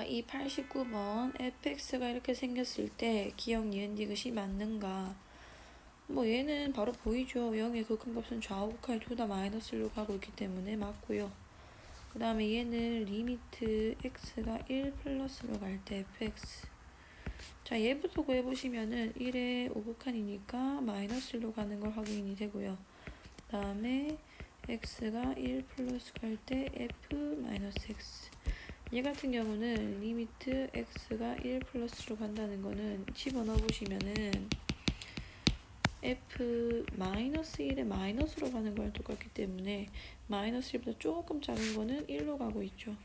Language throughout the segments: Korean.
자, 이 89번 fx가 이렇게 생겼을 때 기억 니은 디귿이 맞는가? 뭐 얘는 바로 보이죠. 0의 극한값은 좌우 극한이 둘다 마이너스로 가고 있기 때문에 맞고요. 그 다음에 얘는 리미트 x가 1 플러스로 갈 때 fx 자 얘부터 구해보시면은 1의 5극한이니까 마이너스 1로 가는 걸 확인이 되고요. 그 다음에 x가 1 플러스 갈 때 f 마이너스 x 얘 같은 경우는 리미트 x가 1 플러스로 간다는 거는 집어넣어 보시면은 f 마이너스 1에 마이너스로 가는 거랑 똑같기 때문에 마이너스 1보다 조금 작은 거는 1로 가고 있죠.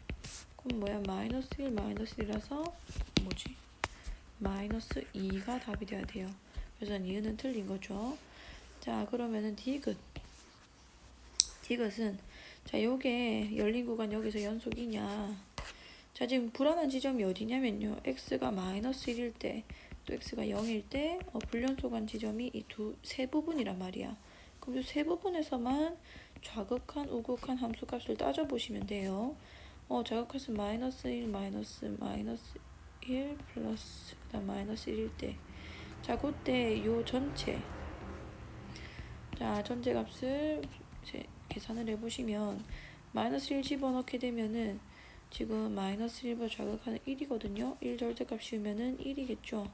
그럼 뭐야 마이너스 1 마이너스 1이라서 뭐지? 마이너스 2가 답이 돼야 돼요. 그래서 니은은 틀린 거죠. 자 그러면은 디귿 디귿은 자 요게 열린 구간 여기서 연속이냐 자 지금 불안한 지점이 어디냐면요. X가 마이너스 1일 때 또 x가 0일 때 어, 불연속한 지점이 이 두 세 부분이란 말이야. 그럼 이 세 부분에서만 좌극한 우극한 함수값을 따져보시면 돼요. 어 좌극값은 마이너스 1 마이너스 마이너스 1 플러스 그 다음 마이너스 1일 때 자 그때 요 전체. 자 전체 값을 계산을 해보시면 마이너스 1 집어넣게 되면은 지금 마이너스 1보다 좌극하는 1이거든요. 1 절대값 씌우면은 1이겠죠.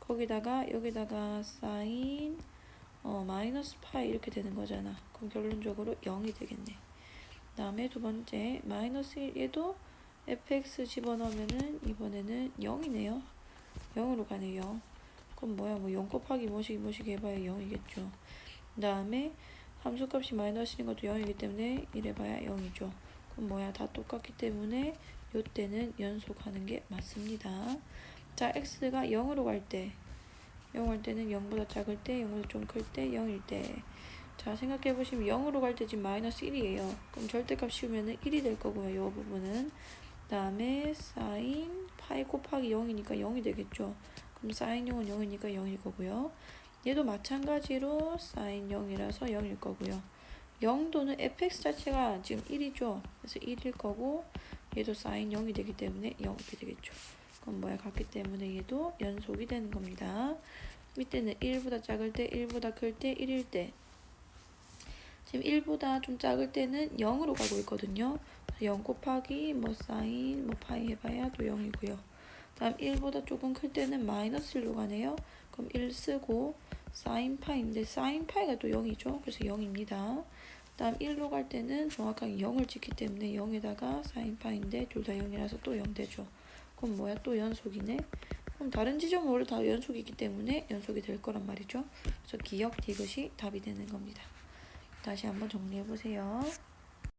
거기다가 여기다가 사인 어, 마이너스 파이 이렇게 되는 거잖아. 그럼 결론적으로 0이 되겠네. 그 다음에 두 번째 마이너스 1 얘도 fx 집어넣으면은 이번에는 0이네요. 0으로 가네요. 그럼 뭐야 뭐 0 곱하기 뭐시기 뭐시기 해봐야 0이겠죠. 그 다음에 함수값이 마이너스인 것도 0이기 때문에 이래봐야 0이죠. 뭐야 다 똑같기 때문에 요때는 연속하는 게 맞습니다. 자 x가 0으로 갈 때 0 할 때는 0보다 작을 때 0보다 좀 클 때 0일 때 자 생각해 보시면 0으로 갈 때 지금 마이너스 1이에요. 그럼 절대값 씌우면은 1이 될 거고요. 요 부분은 그 다음에 사인 파이 곱하기 0이니까 0이 되겠죠. 그럼 사인 0은 0이니까 0일 거고요. 얘도 마찬가지로 사인 0이라서 0일 거고요. 0도는 fx 자체가 지금 1이죠. 그래서 1일 거고 얘도 사인 0이 되기 때문에 0이 되겠죠. 그럼 뭐야 같기 때문에 얘도 연속이 되는 겁니다. 밑에는 1보다 작을 때 1보다 클 때 1일 때 지금 1보다 좀 작을 때는 0으로 가고 있거든요. 0 곱하기 뭐 사인 뭐 파이 해봐야 또 0이고요. 다음 1보다 조금 클 때는 마이너스 1로 가네요. 그럼 1 쓰고 사인 파인데 사인 파이가 또 0이죠. 그래서 0입니다. 다음 1로 갈 때는 정확하게 0을 찍기 때문에 0에다가 사인 파인데 둘 다 0이라서 또 0 되죠. 그럼 뭐야 또 연속이네. 그럼 다른 원래 다 연속이기 때문에 연속이 될 거란 말이죠. 그래서 기억 디귿이 답이 되는 겁니다. 다시 한번 정리해 보세요.